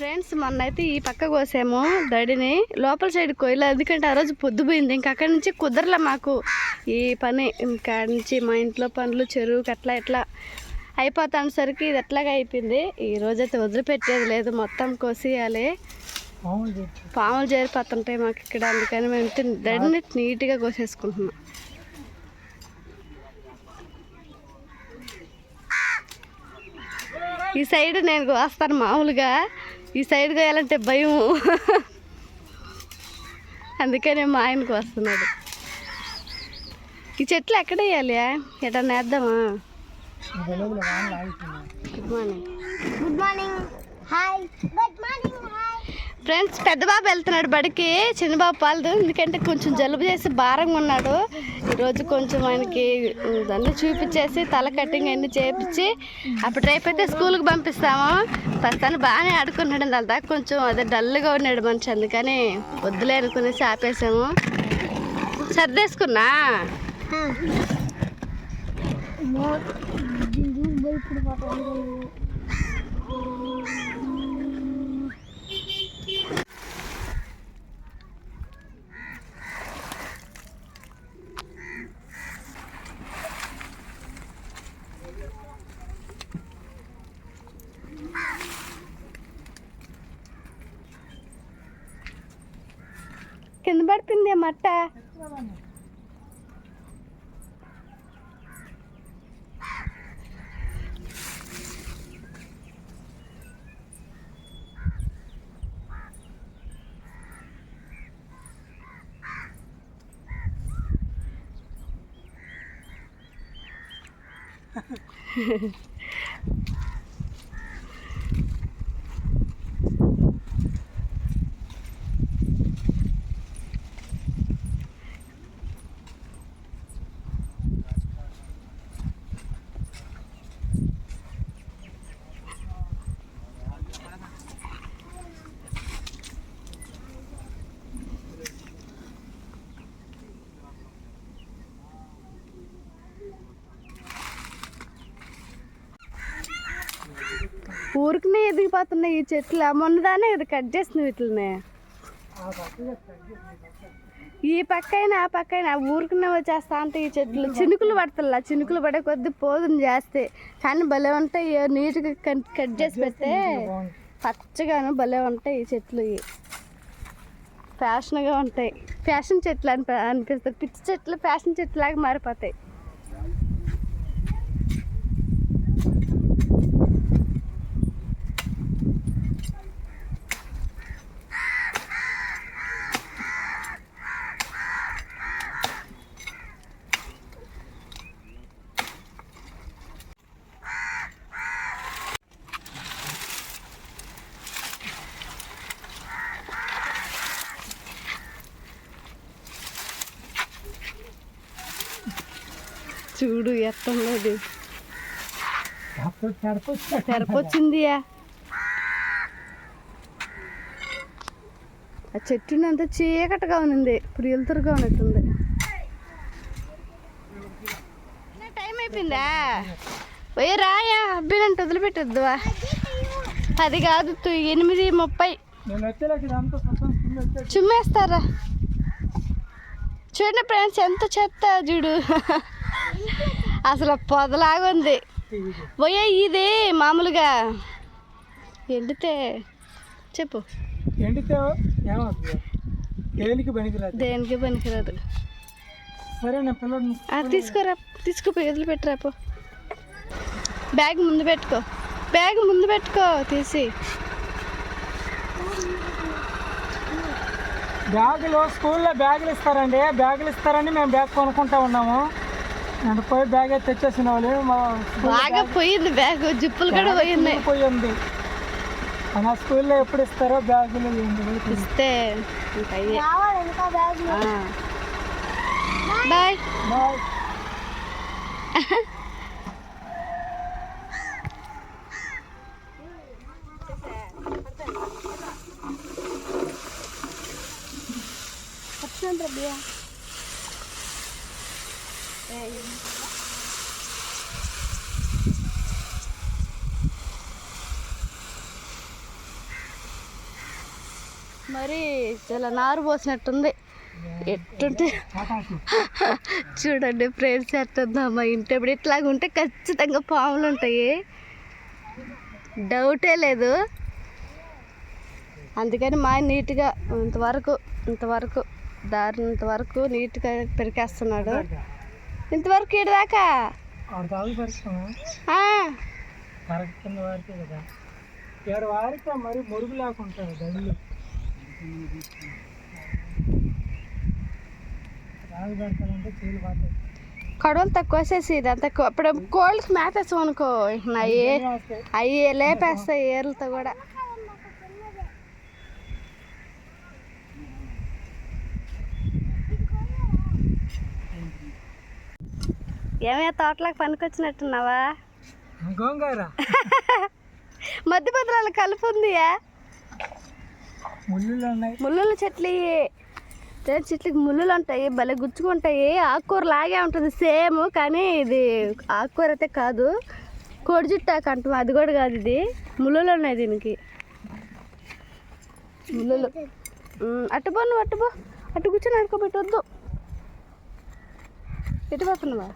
Friends మొన్న అయితే ఈ పక్క కోసాము దడిని. లోపల సైడ్ కోయలే ఎందుకంటే ఆ రోజు పొద్దుపోయింది ఇంకా అక్కడి నుంచి కుదరలే మాకు. ఈ పని ఇంకా నుంచి మా ఇంట్లో పనులు చెరువుకి అట్లా ఇట్లా అయిపోతానేసరికి ఇది ఎట్లాగా అయిపోయింది. ఈ రోజైతే వదిలిపెట్టేది లేదు మొత్తం కోసేయాలి. పాములు చేరిపోతుంటాయి మాకు ఇక్కడ. అందుకని మేము దడిని నీట్గా కోసేసుకుంటున్నాం. ఈ సైడ్ నేను కోస్తాను మామూలుగా. ఈ సైడ్ కోయాలంటే భయం అందుకనే మా ఆయనకు వస్తున్నాడు. ఈ చెట్లు ఎక్కడ వేయాలి? ఎటన్నా వేద్దామా? Good morning good morning hi good morning friends పెద్ద బాబు వెళ్తున్నాడు బడికి. చిన్న బాబు పాలదు. ఎందుకంటే కొంచెం జలుబు చేసి భారంగా ఉన్నాడు. ఈరోజు కొంచెం ఆయనకి అన్నీ చూపించేసి తల కటింగ్ అన్నీ చేపించి అప్పుడు రేపైతే స్కూల్కి పంపిస్తాము. ప్రస్తుతాన్ని బాగానే ఆడుకున్నాడు దాని దాకా కొంచెం అదే డల్గా ఉన్నాడు మనిషి అందుకని వద్దులే అనుకునేసి ఆపేసాము. సర్దేసుకున్నా? కింద పడిపోయింది మట్ట. ఊరికనే ఎదిగిపోతున్నాయి ఈ చెట్లు. మొన్నదానే ఇది కట్ చేస్తుంది వీటిని ఈ పక్కైనా ఆ పక్కైనా ఊరికనే వచ్చేస్తా అంటే ఈ చెట్లు. చినుకులు పడతల్లా చినుకులు పడే కొద్ది పోదును చేస్తే కానీ భలే ఉంటాయి. నీట్గా కట్ కట్ చేసి పెడితే పచ్చగాను భలే ఉంటాయి ఈ చెట్లు. ఫ్యాషన్గా ఉంటాయి. ఫ్యాషన్ చెట్లు అని అనిపిస్తాయి పిచ్చి చెట్లు ఫ్యాషన్ చెట్లు లాగా మారిపోతాయి. చూడు ఎత్తంలోది తెరపొచ్చింది ఆ చెట్టు అంతా చీకటిగా ఉంది ఇప్పుడు వెళ్తురుగా ఉన్నట్టుంది టైం అయిపోయిందా? పోయి రాయా అబ్బినంటే వదిలిపెట్టద్దువా అది కాదు ఎనిమిది ముప్పై. చుమ్మేస్తారా? చూడండి ఫ్రెండ్స్ ఎంత చెత్త చూడు. అసలు పొదలాగా ఉంది. పోయే ఇది మామూలుగా. ఎండితే చెప్పు. ఎండితే దేనికి పనికిరాదు? దేనికి పనికిరాదు. సరే నేను పిల్లలు తీసుకోరా తీసుకుపోయి వదిలిపెట్టరా పో. బ్యాగ్ ముందు పెట్టుకో. బ్యాగ్ ముందు పెట్టుకో తీసి. బ్యాగులు స్కూల్లో బ్యాగులు ఇస్తారండి. బ్యాగులు ఇస్తారని మేము బ్యాగ్ కొనుక్కుంటా ఉన్నాము. నేను పోయి బ్యాగ్ అయితే తెచ్చేసినావులే మా బాగా పోయింది బ్యాగ్ జిప్పులు కూడా పోయింది. పోయింది. మన స్కూల్లో ఎప్పుడు ఇస్తారో బ్యాగులు ఇస్తే బాయ్. బాయ్. Thank. మరి చాలా నారు పోసినట్టుంది. ఎట్టుంటే చూడండి ప్రేమ చేస్తుందా మా ఇంటి ఇప్పుడు ఇట్లాగుంటే ఖచ్చితంగా పాములు ఉంటాయి. డౌటే లేదు. అందుకని మా నీట్గా ఇంతవరకు ఇంతవరకు దారినంత ఇంతవరకు నీట్గా పెరికేస్తున్నాడు. ఇంతవరకు ఇటు దాకా? ఆడ తాగు పరిశ్రమ. ఆ, కరెక్ట్ కింద వారికే కదా. వారితే మరి మురుగు లేకుంటారు గదిలో. రాగు పెడతానంటే చీలు పడతాయి కడవలు తక్కువ వేసేసి ఇదంతా ఇప్పుడు కోళ్ళకి మేతేసాం అనుకో అయ్యి వస్తాయి. అవి లేపేస్తాయి ఏర్లతో కూడా. ఏమే తోటలోకి పనికొచ్చినట్టున్నావా? గోంగూర. మధ్య మధ్యలో కలుపు ఉందియా ముళ్ళు ఉన్నాయి. ముళ్ళుల చెట్లు. చెట్లకి ముళ్ళులు ఉంటాయి భలే గుచ్చుకుంటాయి. ఆకుకూర లాగే ఉంటుంది సేమ్ కానీ ఇది ఆకుకూర అయితే కాదు. కోడి జుట్టాకు అంటాం అది కూడా కాదు ఇది. ముళ్ళులు ఉన్నాయి దీనికి. ముళ్ళులు. ఉమ్, అటు పో నువ్వు అటు పో. అటు కూర్చొని అడుకోబెట్టొద్దు ఎటు పోతున్నావా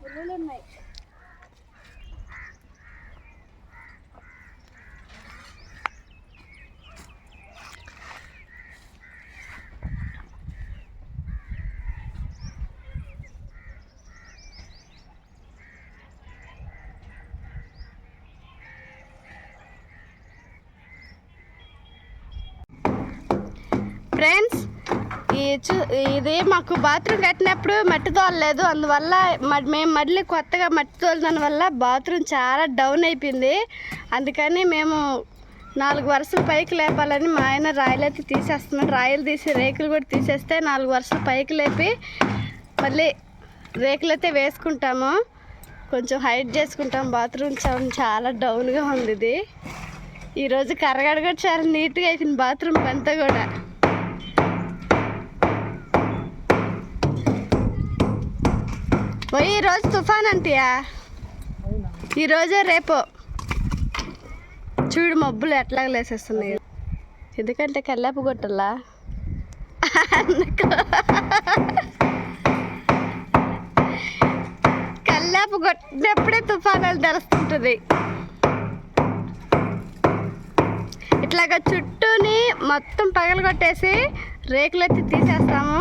ముళ్ళులు ఉన్నాయి ఫ్రెండ్స్ ఈ చూ- ఇది మాకు బాత్రూమ్ కట్టినప్పుడు మట్టి తోలలేదు. అందువల్ల మ- మేము మళ్ళీ కొత్తగా మట్టి తోలిన వల్ల బాత్రూమ్ చాలా డౌన్ అయిపోయింది. అందుకని మేము నాలుగు వరుసలు పైకి లేపాలని మా ఆయన రాయలైతే తీసేస్తున్నాడు. రాయలు తీసి రేకులు కూడా తీసేస్తే నాలుగు వరుసలు పైకి లేపి మళ్ళీ రేకులు అయితే వేసుకుంటాము. కొంచెం హైట్ చేసుకుంటాం. బాత్రూమ్ చా- చాలా డౌన్గా ఉంది ఇది. ఈరోజు కరగడ కూడా చాలా నీట్గా అయిపోయింది బాత్రూమ్ అంతా కూడా. పోయి ఈరోజు తుఫాన్ అంటయా? ఈ రోజే రేపు. చూడు మబ్బులు ఎట్లా లేసేస్తున్నాయి. ఎందుకంటే కల్లాపు కొట్టలా కల్లాపు కొట్టినప్పుడే తుఫానాలు తెలుస్తుంటుంది. ఇట్లాగా చుట్టూని మొత్తం పగలగొట్టేసి రేకులెత్తి తీసేస్తాము.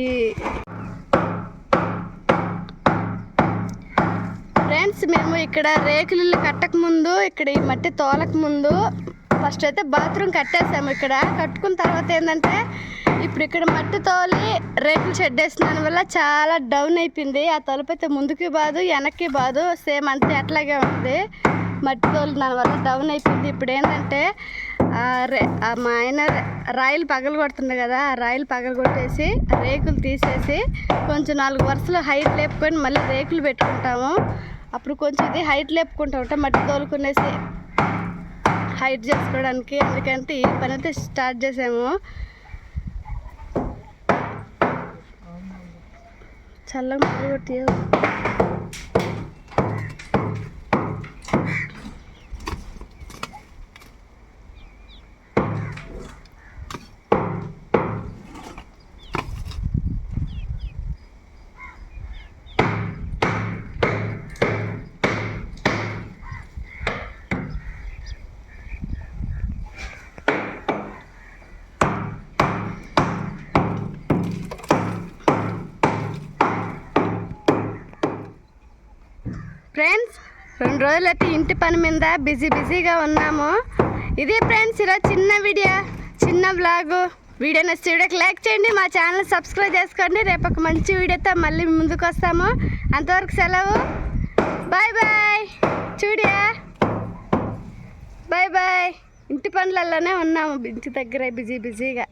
ఈ ఇక్కడ రేకులు కట్టక ముందు ఇక్కడ ఈ మట్టి తోలక ముందు ఫస్ట్ అయితే బాత్రూమ్ కట్టేసాము ఇక్కడ. కట్టుకున్న తర్వాత ఏంటంటే ఇప్పుడు ఇక్కడ మట్టి తోలి రేకులు షెడ్ వేసిన వల్ల చాలా డౌన్ అయిపోయింది. ఆ తలుపు అయితే ముందుకి బాదు వెనక్కి బాదు సేమ్ అంతే అట్లాగే ఉంది. మట్టి తోలు దాని వల్ల డౌన్ అయిపోయింది. ఇప్పుడు ఏంటంటే ఆ రే ఆ మా ఆయన రాయిలు పగలు కొడుతుండే కదా ఆ రాయిలు పగలు కొట్టేసి రేకులు తీసేసి కొంచెం నాలుగు వరుసలు హైట్ లేపుకొని మళ్ళీ రేకులు పెట్టుకుంటాము. అప్పుడు కొంచెం ఇది హైట్ లేపుకుంటా ఉంటాం మట్టి తోలుకునేసి హైట్ చేసుకోవడానికి. ఎందుకంటే ఈ పని అయితే స్టార్ట్ చేసాము. చల్లం కొట్టి రెండు రోజులు అయితే ఇంటి పని మీద బిజీ బిజీగా ఉన్నాము. ఇది ఫ్రెండ్స్ ఈరోజు చిన్న వీడియో చిన్న బ్లాగు వీడియో నచ్చితే వీడియోకి లైక్ చేయండి మా ఛానల్ సబ్స్క్రైబ్ చేసుకోండి. రేపు ఒక మంచి వీడియోతో మళ్ళీ ముందుకు వస్తాము. అంతవరకు సెలవు. బాయ్ బాయ్ చూడియా? బాయ్ బాయ్ ఇంటి పనులలోనే ఉన్నాము ఇంటి దగ్గర బిజీ బిజీగా.